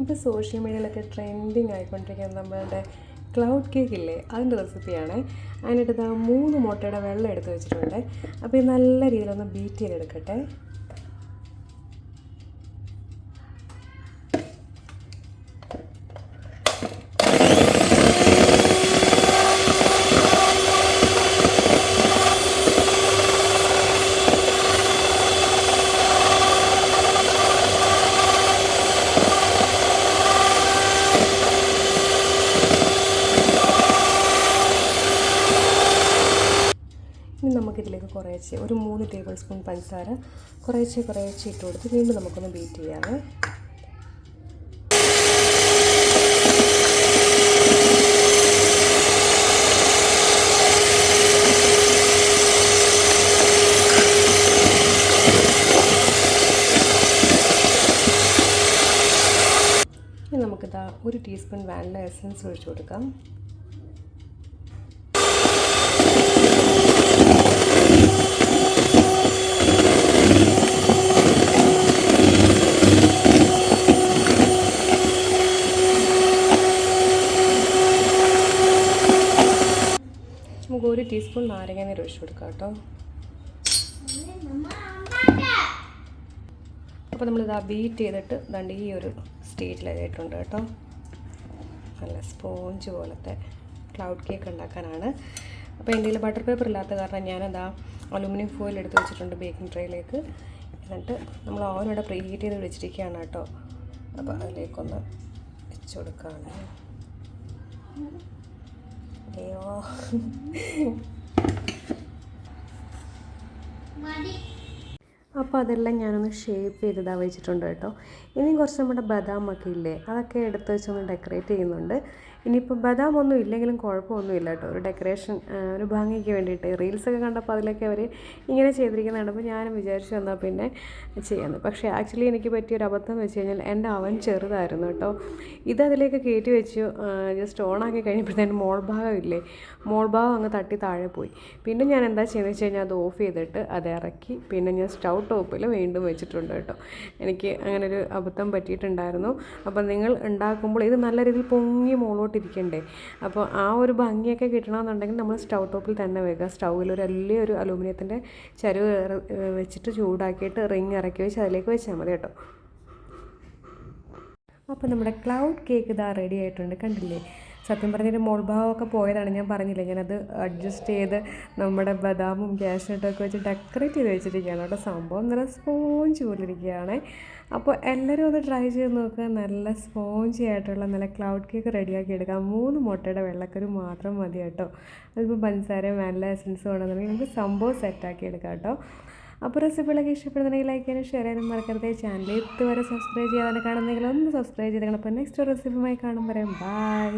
ഇപ്പോൾ സോഷ്യൽ മീഡിയയിലൊക്കെ ട്രെൻഡിങ് ആയിക്കൊണ്ടിരിക്കുന്ന നമ്മളുടെ ക്ലൗഡ് കേക്ക് ഇല്ലേ? അതിന്റെ റെസിപ്പിയാണ് അതിനായിട്ട് മൂന്ന് മുട്ടയുടെ വെള്ളം എടുത്ത് വെച്ചിട്ടുണ്ട്. അപ്പോൾ ഇത് നല്ല രീതിയിലൊന്ന് ബീറ്റ് ചെയ്തെടുക്കട്ടെ. ഇനി നമുക്കിതിലേക്ക് കുറേശ്ശെ ഒരു മൂന്ന് ടേബിൾ സ്പൂൺ പഞ്ചസാര കുറേശ്ശെ കുറേശ്ശെ ഇട്ട് കൊടുത്ത് വീണ്ടും നമുക്കൊന്ന് ബീറ്റ് ചെയ്യാം നമുക്കിതാ ഒരു ടീസ്പൂൺ വാനില എസൻസ് ഒഴിച്ചു കൊടുക്കാം. നമുക്ക് ഒരു ടീസ്പൂൺ നാരങ്ങ നീര് ഒഴിച്ചു കൊടുക്കാം കേട്ടോ. അപ്പോൾ നമ്മളിതാ ബീറ്റ് ചെയ്തിട്ട് ദണ്ട് ഈ ഒരു സ്റ്റേറ്റിലായിട്ടുണ്ട് കേട്ടോ. നല്ല സ്പോഞ്ച് പോലത്തെ ക്ലൗഡ് കേക്ക് ഉണ്ടാക്കാനാണ്. അപ്പോൾ എന്റെ കയ്യിൽ ബട്ടർ പേപ്പർ ഇല്ലാത്ത കാരണം ഞാനതാ അലുമിനിയം ഫോയിൽ എടുത്ത് വെച്ചിട്ടുണ്ട് ബേക്കിംഗ് ട്രേയിലേക്ക് എന്നിട്ട് നമ്മൾ ഓവൻ ഇവിടെ പ്രീ ഹീറ്റ് ചെയ്ത് വെച്ചിരിക്കുകയാണ് കേട്ടോ. അപ്പോൾ അതിലേക്കൊന്ന് വെച്ച് കൊടുക്കുകയാണ് അയ്യോ അപ്പോൾ അതെല്ലാം ഞാനൊന്ന് ഷേപ്പ് ചെയ്തതാ വെച്ചിട്ടുണ്ട് കേട്ടോ. ഇനി കുറച്ച് നമ്മുടെ ബദാം ഒക്കെ ഇല്ലേ? അതൊക്കെ എടുത്ത് വെച്ചൊന്ന് ഡെക്കറേറ്റ് ചെയ്യുന്നുണ്ട്. ഇനിയിപ്പോൾ ബദാം ഒന്നും ഇല്ലെങ്കിലും കുഴപ്പമൊന്നുമില്ല കേട്ടോ. ഒരു ഡെക്കറേഷൻ ഒരു ഭംഗിക്ക് വേണ്ടിയിട്ട്. റീൽസൊക്കെ കണ്ടപ്പോൾ അതിലൊക്കെ അവർ ഇങ്ങനെ ചെയ്തിരിക്കുന്ന അപ്പോൾ ഞാനും വിചാരിച്ചു എന്നാൽ പിന്നെ ചെയ്യാമെന്ന് പക്ഷേ ആക്ച്വലി എനിക്ക് പറ്റിയൊരു അബദ്ധം എന്ന് വെച്ച് കഴിഞ്ഞാൽ എന്റെ അവൻ ചെറുതായിരുന്നു കേട്ടോ. ഇത് അതിലേക്ക് കയറ്റി വെച്ചു. ജസ്റ്റ് ഓണാക്കി കഴിഞ്ഞപ്പോഴത്തേനും മോൾ ഭാഗം ഇല്ലേ? മോൾ ഭാഗം അങ്ങ് തട്ടി താഴെ പോയി. പിന്നെ ഞാൻ എന്താ ചെയ്യുന്നത് വെച്ച് കഴിഞ്ഞാൽ അത് ഓഫ് ചെയ്തിട്ട് അത് ഇറക്കി. പിന്നെ ഞാൻ സ്റ്റൗ ടോപ്പിൽ വീണ്ടും വെച്ചിട്ടുണ്ട് കേട്ടോ. എനിക്ക് അങ്ങനെ ഒരു അബദ്ധം പറ്റിയിട്ടുണ്ടായിരുന്നു. അപ്പോൾ നിങ്ങൾ ഉണ്ടാക്കുമ്പോൾ ഇത് നല്ല രീതിയിൽ പൊങ്ങി മുകളോട്ടിരിക്കണ്ടേ അപ്പോൾ ആ ഒരു ഭംഗിയൊക്കെ കിട്ടണമെന്നുണ്ടെങ്കിൽ നമ്മൾ സ്റ്റൗ ടോപ്പിൽ തന്നെ വെക്കുക. സ്റ്റൗവിൽ ഒരു വലിയ ഒരു അലൂമിനിയത്തിന്റെ ചരുവ് വെച്ചിട്ട് ചൂടാക്കിയിട്ട് റിങ് ഇറക്കി വെച്ച് അതിലേക്ക് വെച്ചാൽ മതി കേട്ടോ. അപ്പോൾ നമ്മുടെ ക്ലൗഡ് കേക്ക് ഇതാ റെഡി ആയിട്ടുണ്ട്. കണ്ടില്ലേ? സത്യം പറഞ്ഞൊരു ഒരു മോൾഭാവമൊക്കെ പോയതാണ്. ഞാൻ പറഞ്ഞില്ല ഞാനത് അഡ്ജസ്റ്റ് ചെയ്ത് നമ്മുടെ ബദാമും ക്യാഷ്നട്ടൊക്കെ വെച്ച് ഡെക്കറേറ്റ് ചെയ്ത് വെച്ചിരിക്കുകയാണ്. കേട്ടോ സംഭവം നല്ല സ്പോഞ്ച് പോലിരിക്കുകയാണ് അപ്പോൾ എല്ലാവരും ഒന്ന് ട്രൈ ചെയ്ത് നോക്കുക നല്ല സ്പോഞ്ചി ആയിട്ടുള്ള നല്ല ക്ലൗഡ് കേക്ക് റെഡിയാക്കി എടുക്കാം. മൂന്ന് മുട്ടയുടെ വെള്ളക്കരു മാത്രം മതി കേട്ടോ. അതിപ്പോൾ പഞ്ചസാരയും വാനില എസൻസ് വേണമെന്നുണ്ടെങ്കിൽ നമുക്ക് സംഭവം സെറ്റാക്കി എടുക്കാം കേട്ടോ. അപ്പോൾ റെസിപ്പികളൊക്കെ ഇഷ്ടപ്പെടുന്നുണ്ടെങ്കിൽ ലൈക്ക് ചെയ്യാനും ഷെയർ ചെയ്യാനും മറക്കരുത്. ചാനൽ ഇതുവരെ സബ്സ്ക്രൈബ് ചെയ്യാതെ കാണുന്നെങ്കിൽ ഒന്ന് സബ്സ്ക്രൈബ് ചെയ്തേക്കണം അപ്പോൾ നെക്സ്റ്റ് റെസിപ്പിയുമായി കാണുമ്പോൾ ബൈ